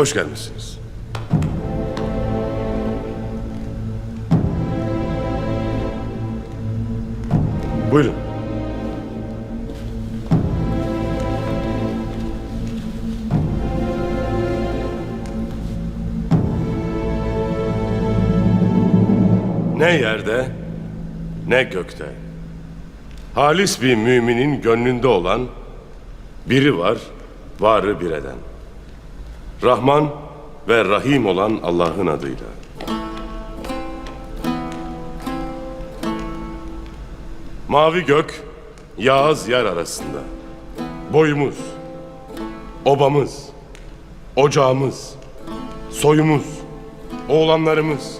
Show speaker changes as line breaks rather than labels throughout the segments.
Hoş gelmişsiniz. Buyurun. Ne yerde ne gökte. Halis bir müminin gönlünde olan biri var, varı bir eden. Rahman ve Rahim olan Allah'ın adıyla. Mavi gök, yağız yer arasında. Boyumuz, obamız, ocağımız, soyumuz, oğlanlarımız,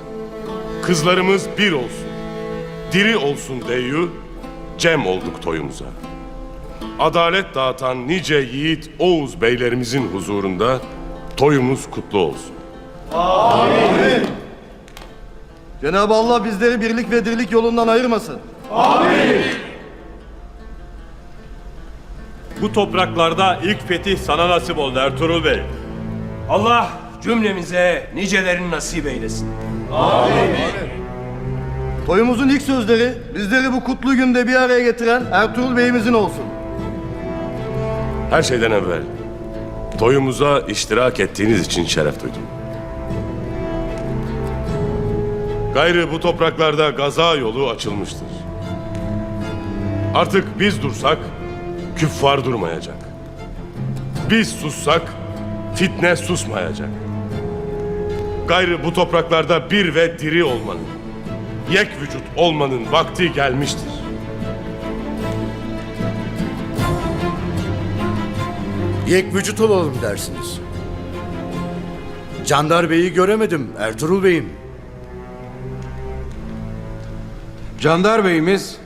kızlarımız bir olsun. Diri olsun deyyü, cem olduk toyumuza. Adalet dağıtan nice yiğit Oğuz beylerimizin huzurunda toyumuz kutlu olsun.
Cenab-ı Allah bizleri birlik ve dirlik yolundan ayırmasın.
Bu topraklarda ilk fetih sana nasip oldu Ertuğrul Bey.
Allah cümlemize nicelerini nasip eylesin.
Toyumuzun ilk sözleri bizleri bu kutlu günde bir araya getiren Ertuğrul Bey'imizin olsun.
Her şeyden evvel toyumuza iştirak ettiğiniz için şeref duydum. Gayrı bu topraklarda gaza yolu açılmıştır. Artık biz dursak küffar durmayacak. Biz sussak fitne susmayacak. Gayrı bu topraklarda bir ve diri olmanın, yek vücut olmanın vakti gelmiştir.
Yek vücut olalım dersiniz. Candar Bey'i göremedim Ertuğrul Bey'im.
Candar Bey'imiz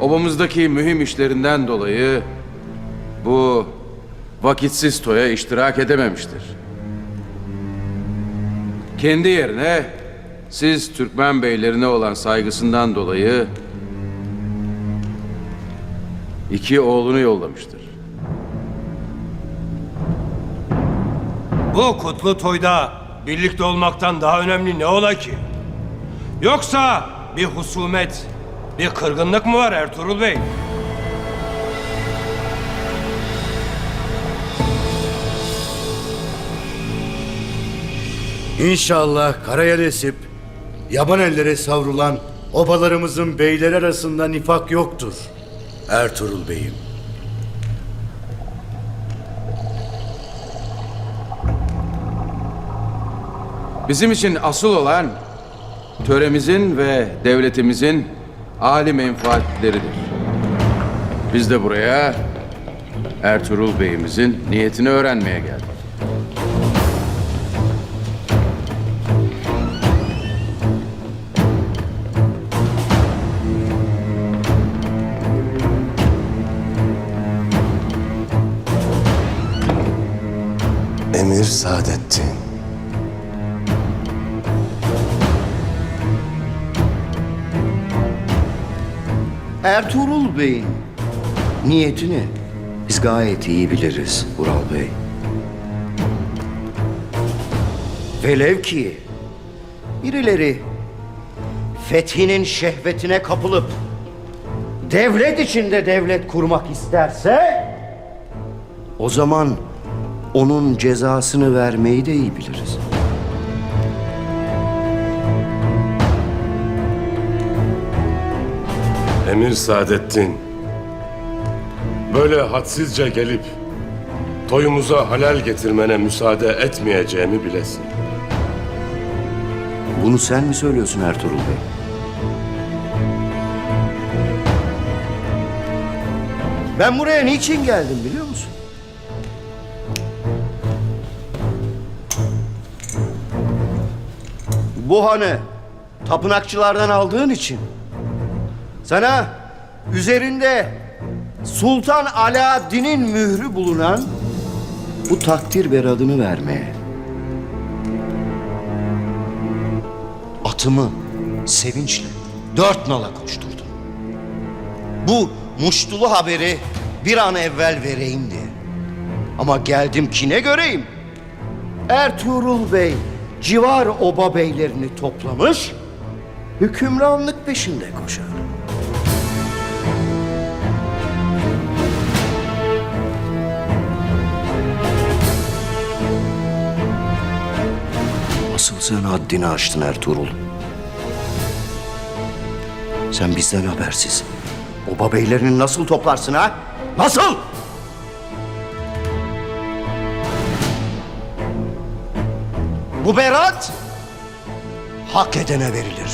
obamızdaki mühim işlerinden dolayı bu vakitsiz toya iştirak edememiştir. Kendi yerine siz Türkmen beylerine olan saygısından dolayı iki oğlunu yollamıştır.
Bu kutlu toyda birlikte olmaktan daha önemli ne ola ki? Yoksa bir husumet, bir kırgınlık mı var Ertuğrul Bey?
İnşallah karaya resip, yaban ellere savrulan obalarımızın beyleri arasında nifak yoktur. Ertuğrul Bey'im.
Bizim için asıl olan töremizin ve devletimizin âli menfaatleridir. Biz de buraya Ertuğrul Bey'imizin niyetini öğrenmeye geldik.
Emir Saadettin.
Ertuğrul Bey'in niyetini biz gayet iyi biliriz Ural Bey. Velev ki birileri fethinin şehvetine kapılıp devlet içinde devlet kurmak isterse o zaman onun cezasını vermeyi de iyi biliriz.
Emir Saadettin. Böyle hadsizce gelip toyumuza halal getirmene müsaade etmeyeceğimi bilesin.
Bunu sen mi söylüyorsun Ertuğrul Bey? Ben buraya niçin geldim biliyor musun? Bu hanı tapınakçılardan aldığın için sana üzerinde Sultan Alaaddin'in mührü bulunan bu takdir beradını vermeye. Atımı sevinçle dört nala koşturdum. Bu muştulu haberi bir an evvel vereyim diye. Ama geldim ki ne göreyim? Ertuğrul Bey civar oba beylerini toplamış, hükümranlık peşinde koşar. Sen haddini aştın Ertuğrul. Sen bizden habersiz. Oba beylerini nasıl toplarsın ha? Nasıl? Bu berat hak edene verilir.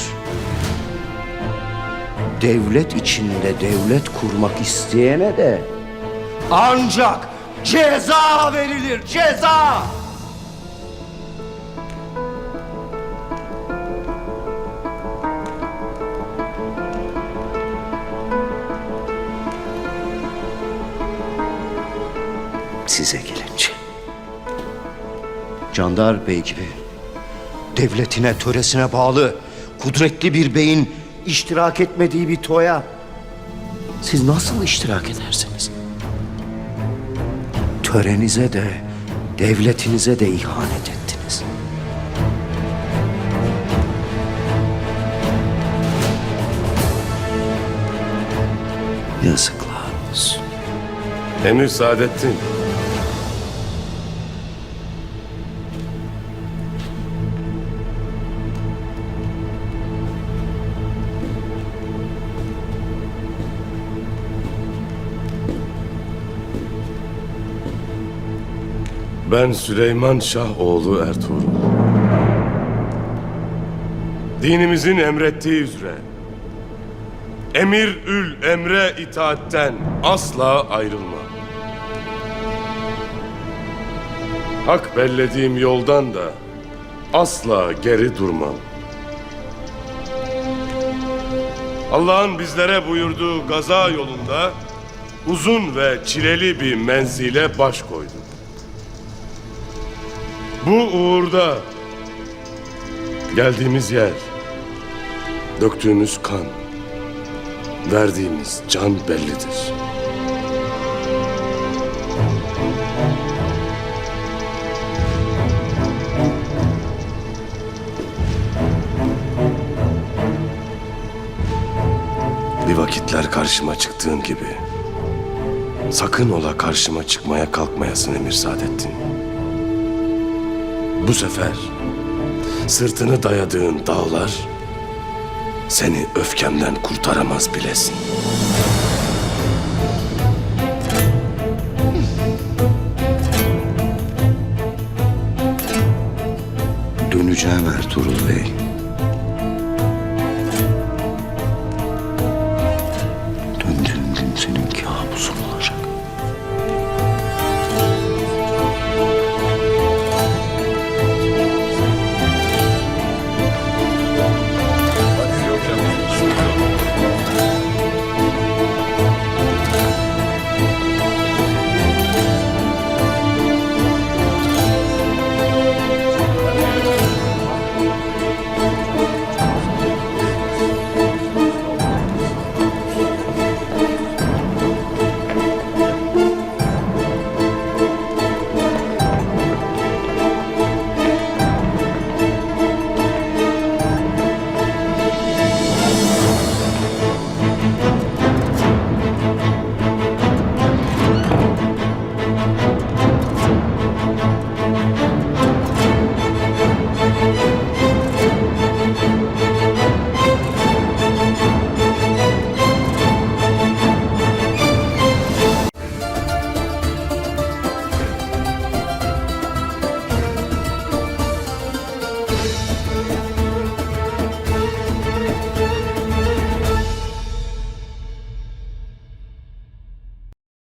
Devlet içinde devlet kurmak isteyene de ancak ceza verilir, ceza! Size gelince. Candar Bey gibi devletine, töresine bağlı kudretli bir beyin iştirak etmediği bir toya siz nasıl iştirak edersiniz? Törenize de, devletinize de ihanet ettiniz. Yazıklar olsun.
Emir Saadettin. Ben Süleyman Şah oğlu Ertuğrul. Dinimizin emrettiği üzere Emir ül emre itaatten asla ayrılma. Hak bellediğim yoldan da asla geri durmam. Allah'ın bizlere buyurduğu gaza yolunda uzun ve çileli bir menzile baş koyduk. Bu uğurda geldiğimiz yer, döktüğümüz kan, verdiğimiz can bellidir. Bir vakitler karşıma çıktığın gibi sakın ola karşıma çıkmaya kalkmayasın Emir Saadettin. Bu sefer sırtını dayadığın dağlar seni öfkemden kurtaramaz bilesin.
Döneceğim Ertuğrul Bey.